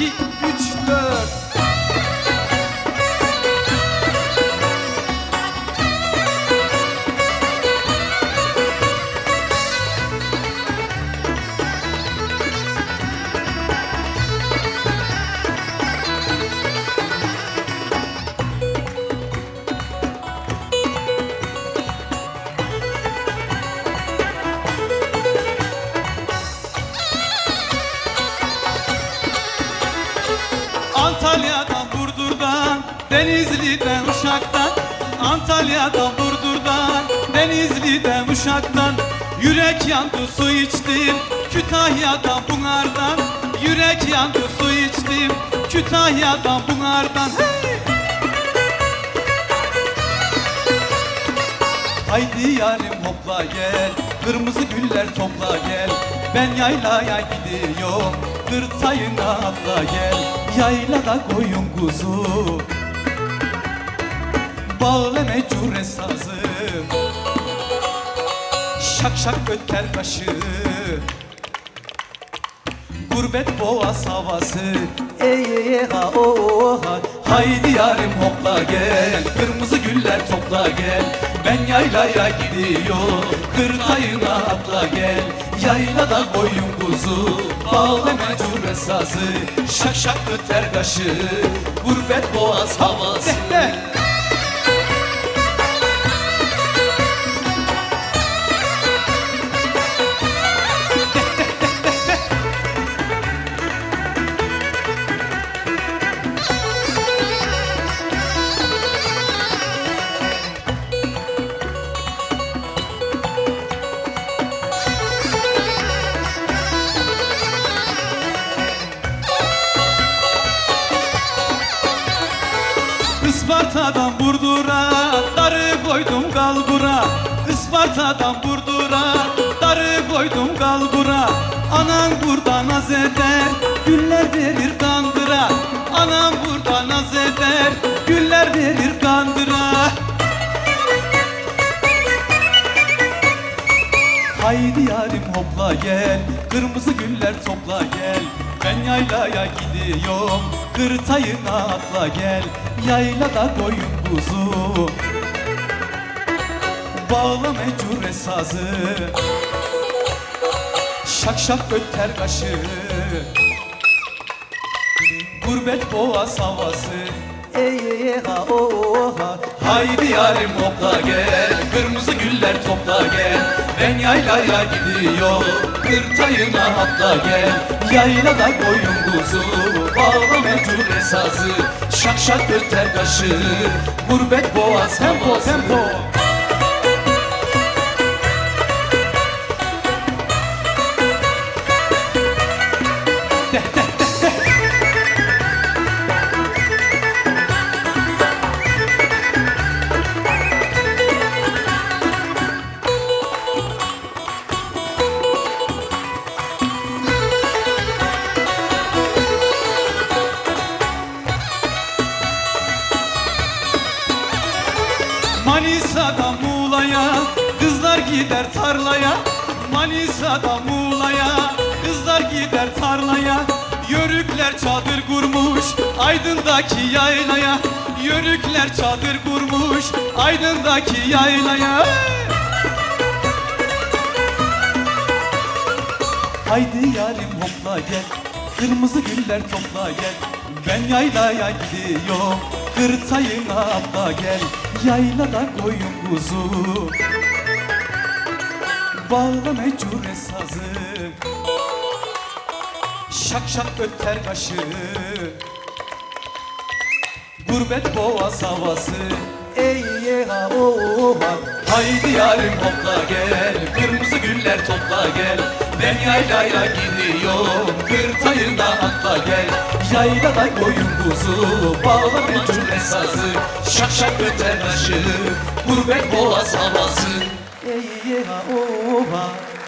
gente Denizli'den Uşak'tan Antalya'dan Burdur'dan. Denizli'den Uşak'tan Yürek yandı su içtim. Kütahya'dan Bunar'dan Yürek yandı su içtim. Kütahya'dan Bunar'dan hey! Haydi yarim hopla gel. Kırmızı güller topla gel. Ben yaylaya gidiyorum. Kırtayına atla gel. Yaylada koyun kuzu Bağla mecure sazı Şak şak öter başı. Gurbet boğaz havası. Ey ey ha o ha. Haydi yarim hopla gel. Kırmızı güller topla gel. Ben yaylaya gidiyorum. Kırtayına atla gel. Yaylada koyun kuzu Bağla mecure sazı Şak şak öter kaşı Gurbet boğaz havası Isparta'dan Burdur'a darı koydum kalbura Isparta'dan Burdur'a darı koydum kalbura Anan burada naz eder güller verir kandıra Anam burada naz eder güller verir Haydi yarim hopla gel Kırmızı güller topla gel. Ben yaylaya gidiyorum Kırtayına atla gel. Yaylada koyun kuzu Bağla mecure sazı Şak şak öter kaşı Gurbet boğaz havası. Ey ey ha o o, ha. Haydi yarim hopla gel güller topla gel Ben yaylaya gidiyorum. Kırtayına atla gel Yaylada koyun kuzu. Bağla mecure sazı Şak şak öter kaşı. Gurbet boğaz tempo tempo. Manisa'dan gider tarlaya Manisa'dan Muğla'ya. Kızlar gider tarlaya Yörükler çadır kurmuş aydındaki yaylaya. Yörükler çadır kurmuş aydındaki yaylaya. Haydi yarim hopla gel Kırmızı güller topla gel. Ben yaylaya gidiyorum Kırtayına atla gel. Yaylada koyun kuzu Bağla mecure sazı Şak şak öter kaşı Gurbet boğaz havası. Ey ey ha o o, ha. Haydi yarim hopla gel. Kırmızı güller topla gel. Ben yaylaya gidiyorum. Kırtayına atla gel. Yaylada koyun kuzu Bağla mecure sazı Şak şak öter başı. Gurbet boğaz havası Ey ey ha o o, ha